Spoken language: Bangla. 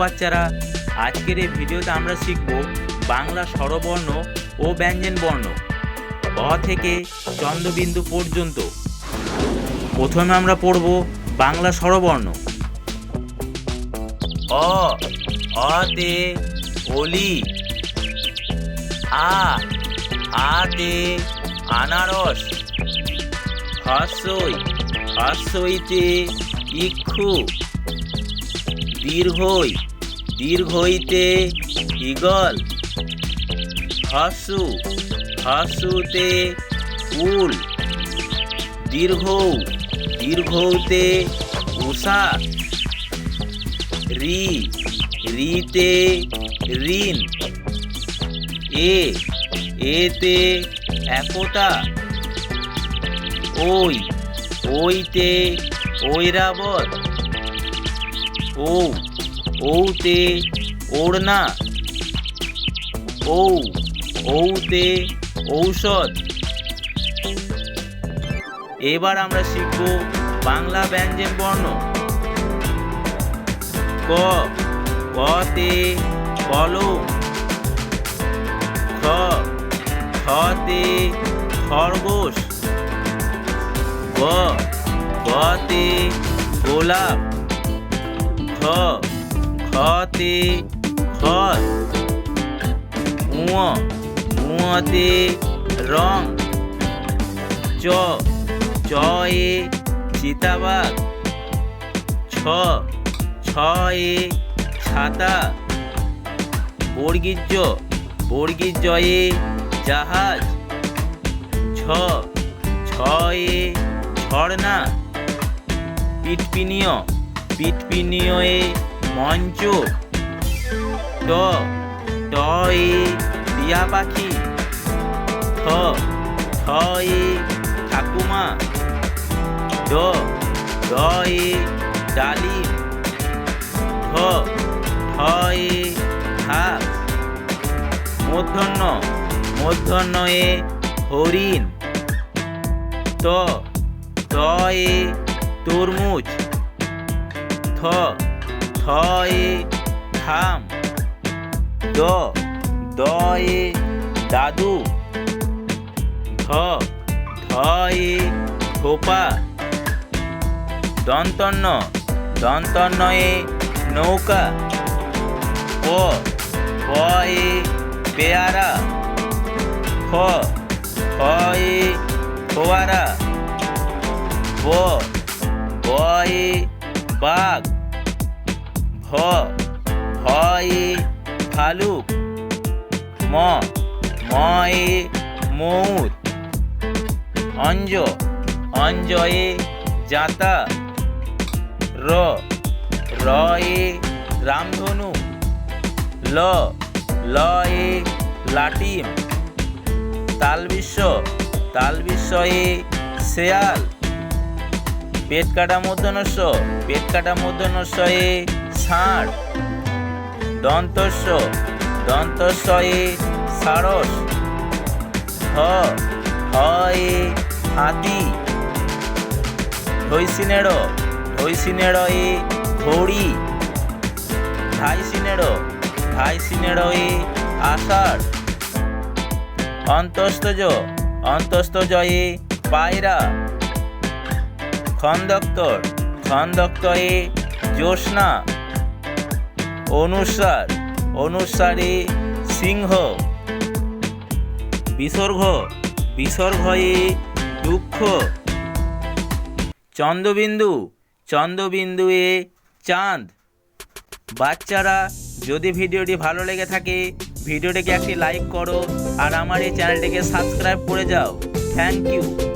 বাচ্চারা, আজকের এই ভিডিওতে আমরা শিখব বাংলা স্বরবর্ণ ও ব্যঞ্জন বর্ণ। অ থেকে চন্দ্রবিন্দু পর্যন্ত। প্রথমে আমরা পড়ব বাংলা স্বরবর্ণ। অ, অতে অলি। আ, আতে আনারস। হর্ষই হর্ষইতে ইক্ষু। দীর্ঘই দীর্ঘইতে ইগল হর্ষু হর্ষুতে উল দীর্ঘ দীর্ঘতে উষা রি, রিতে ঋণ, এ, এতে একতা, ওই, ওইতে ঐরাবত ও ওতে ওড়না। ঔ ঔতে ঔষধ। এবার আমরা শিখব বাংলা ব্যঞ্জন বর্ণ। ক, কতে কলম। খ, খতে খরগোশ। গ, গতে গোলাপ। খ খতে, খত। উঁ উঁতে রং। চ চয়ে চিতাবাঘ। ছ, ছয়ে ছাতা। বর্গীর্য, বর্গীর্যয়ে জাহাজ। ছ, ছয়ে ঝর্ণা। পিটপিনীয় পিটপিনীয়ে মঞ্চ ট টয়ে টিয়া পাখি। থ থয়ে ঠাকুমা। ড ড ডয়ে ডালিম। ঢ ঢয়ে ঢাক মূর্ধন্য মূর্ধন্যয়ে হরিণ। ত তয়ে তরমুজ। থ থয়ে থাম দ, দয়ে, দাদু। ধ ধয়ে ধোপা দন্তন্য দন্তন্নয়ে নৌকা। প পয়ে পেয়ারা। ফ ফয়ে ফোয়ারা। ব বয়ে বাঘ। ভ ভয়ে ভালুক ম, ময়ে ময়ূর অঞ্জ, অঞ্জয়ে জাতা, র, রয়ে রামধনু, ল, লয়ে লাটিম তালবিশ্ব তালবিশ্বয়ে শেয়াল পেট কাটা মধ্যনস্য পেট কাটা মধ্যনস্যয়ে ষাঁড় দন্তস্য দন্তস্বয়ে সারস। হ হয়ে হাতি। ধৈসিনেড় ধৈসিনেড়য়ে ঘড়ি। ধাইসিনেড় ধাইসিনেড়য়ে আষাঢ়। অন্তস্তজ অন্তস্তজয়ে পায়রা। খন্দক্তর খন্দক্তয়ে জ্যোৎস্না। অনুসার, অনুসারে সিংহ। বিসর্গ বিসর্গয়ে দুঃখ। চন্দ্রবিন্দু, চন্দ্রবিন্দুয়ে চাঁদ। বাচ্চারা, যদি ভিডিওটি ভালো লেগে থাকে, ভিডিওটিকে একটি লাইক করো আর আমার এই চ্যানেলটিকে সাবস্ক্রাইব করে যাও। Thank you.